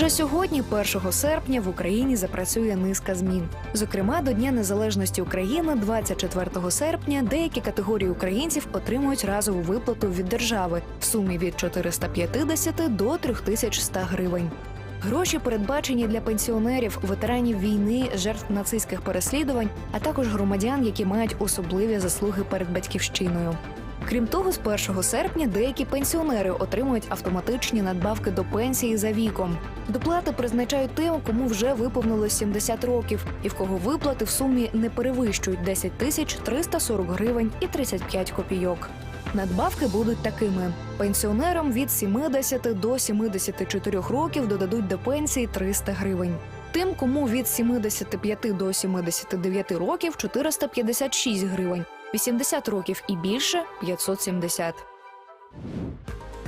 Уже сьогодні, 1 серпня, в Україні запрацює низка змін. Зокрема, до Дня Незалежності України, 24 серпня, деякі категорії українців отримують разову виплату від держави в сумі від 450 до 3100 гривень. Гроші передбачені для пенсіонерів, ветеранів війни, жертв нацистських переслідувань, а також громадян, які мають особливі заслуги перед батьківщиною. Крім того, з 1 серпня деякі пенсіонери отримують автоматичні надбавки до пенсії за віком. Доплати призначають тим, кому вже виповнилось 70 років, і в кого виплати в сумі не перевищують 10 тисяч 340 гривень і 35 копійок. Надбавки будуть такими: пенсіонерам від 70 до 74 років додадуть до пенсії 300 гривень. Тим, кому від 75 до 79 років 456 гривень, 80 років і більше 570.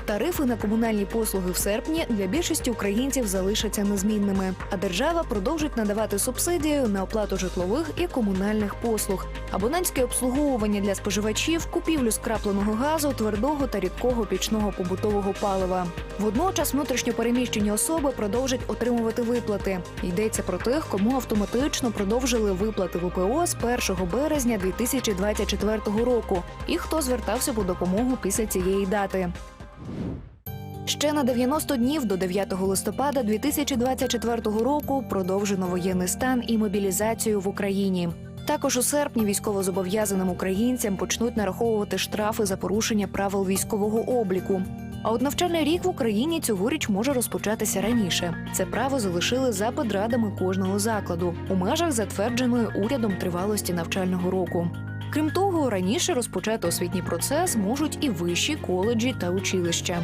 Тарифи на комунальні послуги в серпні для більшості українців залишаться незмінними, а держава продовжить надавати субсидію на оплату житлових і комунальних послуг, абонентське обслуговування для споживачів, купівлю скрапленого газу, твердого та рідкого пічного побутового палива. Водночас внутрішньопереміщені особи продовжать отримувати виплати. Йдеться про тих, кому автоматично продовжили виплати ВПО з 1 березня 2024 року, і хто звертався по допомогу після цієї дати. Ще на 90 днів до 9 листопада 2024 року продовжено воєнний стан і мобілізацію в Україні. Також у серпні військовозобов'язаним українцям почнуть нараховувати штрафи за порушення правил військового обліку. А от навчальний рік в Україні цьогоріч може розпочатися раніше. Це право залишили за подрадами кожного закладу у межах затвердженої урядом тривалості навчального року. Крім того, раніше розпочати освітній процес можуть і вищі коледжі та училища.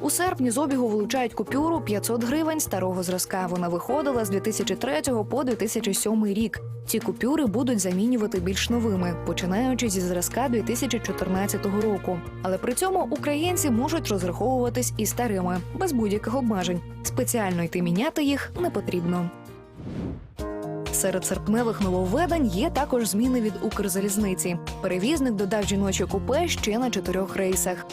У серпні з обігу вилучають купюру 500 гривень старого зразка. Вона виходила з 2003 по 2007 рік. Ці купюри будуть замінювати більш новими, починаючи зі зразка 2014 року. Але при цьому українці можуть розраховуватись і старими без будь-яких обмежень. Спеціально йти міняти їх не потрібно. Серед серпневих нововведень є також зміни від Укрзалізниці. Перевізник додав жіночі купе ще на чотирьох рейсах.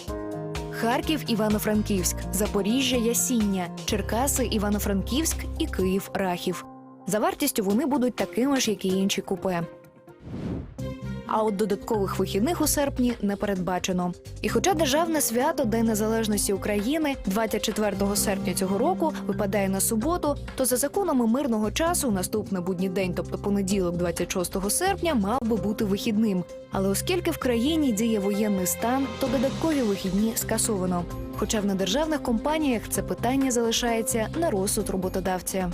Харків, Івано-Франківськ, Запоріжжя, Ясіння, Черкаси, Івано-Франківськ і Київ, Рахів. За вартістю вони будуть такими ж, як і інші купе. А от додаткових вихідних у серпні не передбачено. І хоча державне свято День Незалежності України 24 серпня цього року випадає на суботу, то за законами мирного часу наступний будній день, тобто понеділок, 26 серпня, мав би бути вихідним. Але оскільки в країні діє воєнний стан, то додаткові вихідні скасовано. Хоча в недержавних компаніях це питання залишається на розсуд роботодавця.